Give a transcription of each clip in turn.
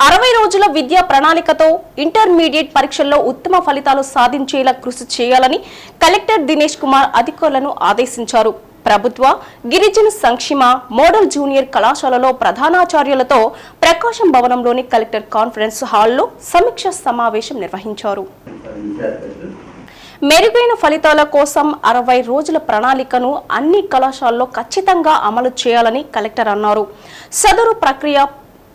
అరవై రోజుల విద్యా ప్రణాళికతో ఇంటర్మీడియట్ పరీక్షల్లో ఉత్తమ ఫలితాలు సాధించేలా కృషి చేయాలని కలెక్టర్ దినేష్ కుమార్ అధికారులను ఆదేశించారు. ప్రభుత్వ గిరిజన సంక్షేమ మోడల్ జూనియర్ కళాశాలలో ప్రధానాచార్యులతో ప్రకాశం భవనంలోని కలెక్టర్ కాన్ఫరెన్స్ హాల్లో సమీక్ష సమావేశం నిర్వహించారు. మెరుగైన ఫలితాల కోసం అరవై రోజుల ప్రణాళికను అన్ని కళాశాలలో ఖచ్చితంగా అమలు చేయాలని కలెక్టర్ అన్నారు. సదరు ప్రక్రియ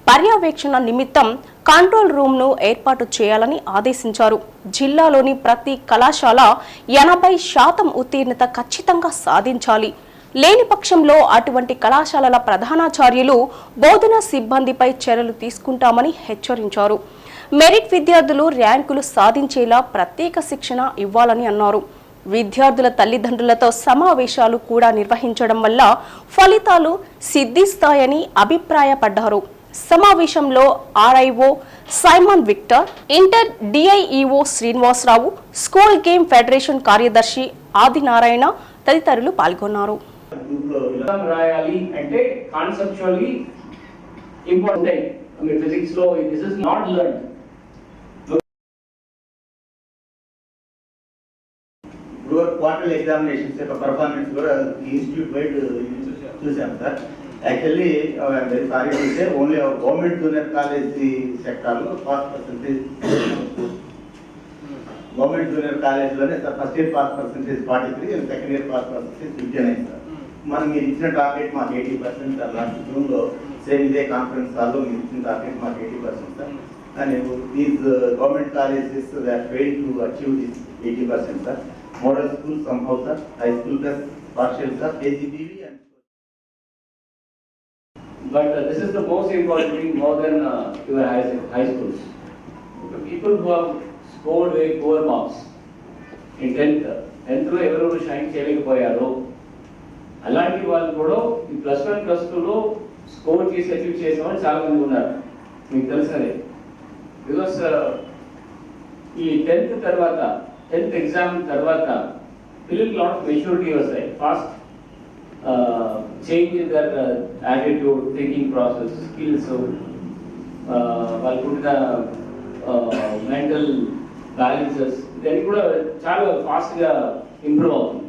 పర్యవేక్షణ నిమిత్తం కంట్రోల్ రూమ్ను ఏర్పాటు చేయాలని ఆదేశించారు. జిల్లాలోని ప్రతి కళాశాల ఎనభై శాతం ఉత్తీర్ణత ఖచ్చితంగా సాధించాలి. లేని పక్షంలో అటువంటి కళాశాలల ప్రధానాచార్యులు బోధనా సిబ్బందిపై చర్యలు తీసుకుంటామని హెచ్చరించారు. మెరిట్ విద్యార్థులు ర్యాంకులు సాధించేలా ప్రత్యేక శిక్షణ ఇవ్వాలని అన్నారు. విద్యార్థుల తల్లిదండ్రులతో సమావేశాలు కూడా నిర్వహించడం వల్ల ఫలితాలు సిద్ధిస్తాయని అభిప్రాయపడ్డారు. సమావేశంలో RIO Simon Victor inter DIEO Srinivasarao school game federation కార్యదర్శి ఆదినారాయణ తదితరులు పాల్గొన్నారు. ఎగ్జామ్ రాయాలి అంటే కాన్సెప్చువల్లీ ఇంపార్టెంట్ మీరు ఫిజిక్స్లో దిస్ ఇస్ నాట్ లెర్న్ ఇప్పుడు క్వార్టర్ ఎగ్జామినేషన్స్ యొక్క పర్ఫార్మెన్స్ కూడా ఈ ఇన్స్టిట్యూట్ వైడ్ చూసాం sir. యాక్చువల్లీ వెరీ సారీ చూస్తే ఓన్లీ గవర్నమెంట్ జూనియర్ కాలేజ్ సెక్టార్లో pass percentage government junior కాలేజ్లోనే sir first year pass percentage forty three and second year pass percentage fifty nine sir మనం మీరు ఇచ్చిన target మాకు eighty percent sir last జూన్లో same ఇదే conference హాల్లో మీరు ఇచ్చిన టార్గెట్ మాకు eighty percent sir and these uh, government colleges that failed to achieve this eighty percent, sir. Model school somehow, sir, high school plus partial, sir, KGBV and. But uh, this is the most important thing more than uh, your high, high schools. The people who have scored very poor marks in 10th, 10th లో ఎవరెవరు shine చేయలేకపోయారు అలాంటి వాళ్ళు కూడా ఈ plus one plus టూలో score చేసి achieve చేసిన చాలా మంది ఉన్నారు. మీకు తెలిసినదే బికాస్ uh, ఈ టెన్త్ తర్వాత టెన్త్ ఎగ్జామ్ తర్వాత పిల్లలకి లాట్ ఆఫ్ మెచ్యూరిటీ వస్తాయి. Fast Change in their attitude thinking process skills వాళ్ళు పుట్టిన మెంటల్ బ్యాలెన్సెస్ ఇవన్నీ కూడా చాలా ఫాస్ట్గా ఇంప్రూవ్ అవుతుంది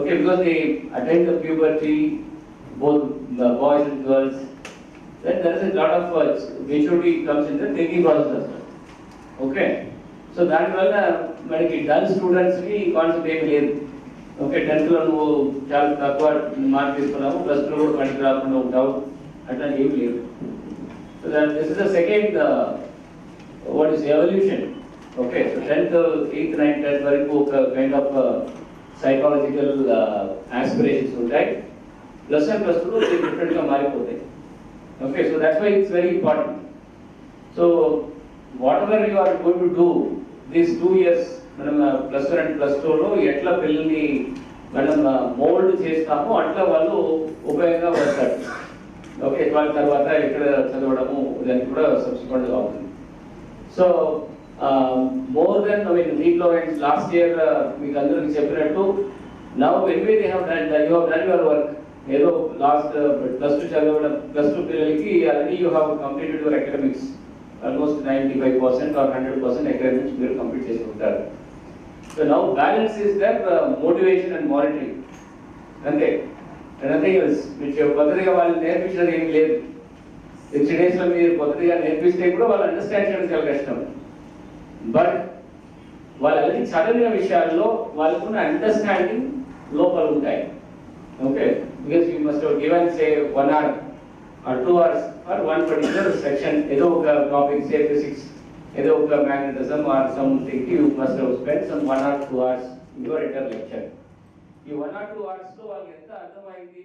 okay because they attend the puberty both boys and girls then there is a lot of uh, maturity comes in the thinking process as well. Okay so దానివల్ల మనకి dull స్టూడెంట్స్కి concept ఏమి లేదు okay టెన్త్లో నువ్వు చాలా తక్కువ మార్క్ తీసుకున్నావు ప్లస్ టూ కూడా పనికి రాకుండా ఉంటావు. అట్లా ఏమి లేదు. So that this is the second what is evolution okay so tenth eighth ninth tenth వరకు ఒక కైండ్ ఆఫ్ సైకాలజికల్ ఆస్పిరేషన్స్ ఉంటాయి. ప్లస్ అండ్ ప్లస్ టూలో డిఫరెంట్గా మారిపోతాయి. So so why it's very important so whatever you are going to do these two years మనం plus one and plus టూలో ఎట్లా పిల్లల్ని మనం మోల్డ్ చేస్తామో అట్లా వాళ్ళు ఉపయోగంగా వస్తారు ఓకే వాళ్ళ తర్వాత ఎక్కడ చదవడము దానికి కూడా సబ్సిక్వెంట్గా అవుతుంది so more than I mean దీంట్లో లాస్ట్ ఇయర్ మీకు అందరికి చెప్పినట్టు now anyway they have done you have done your work ఏదో లాస్ట్ ప్లస్ టూ చదవడం ప్లస్ టూ పిల్లలకి already you have completed your academics almost ninety five percent or hundred percent academics మీరు complete చేసుకుంటారు so now balance is there motivation and monitoring అంతే. Nothing else మీరు కొత్తగా వాళ్ళు నేర్పించడం ఏం లేదు. సిక్స్టీ డేస్లో మీరు కొత్తగా నేర్పిస్తే కూడా వాళ్ళు అండర్స్టాండ్ చేయడం చాలా కష్టం. బట్ వాళ్ళకి చదివిన విషయాల్లో వాళ్ళకున్న అండర్స్టాండింగ్ లోపల ఉంటాయి. Okay because you must given say one hour or two hours or one particular section ఏదో ఒక topic say ఫిజిక్స్ ఏదో ఒక magnetism or something you must spend some one or two hours your inter lecture ఈ one or two hours లో వాళ్ళకి ఎంత అర్థమైంది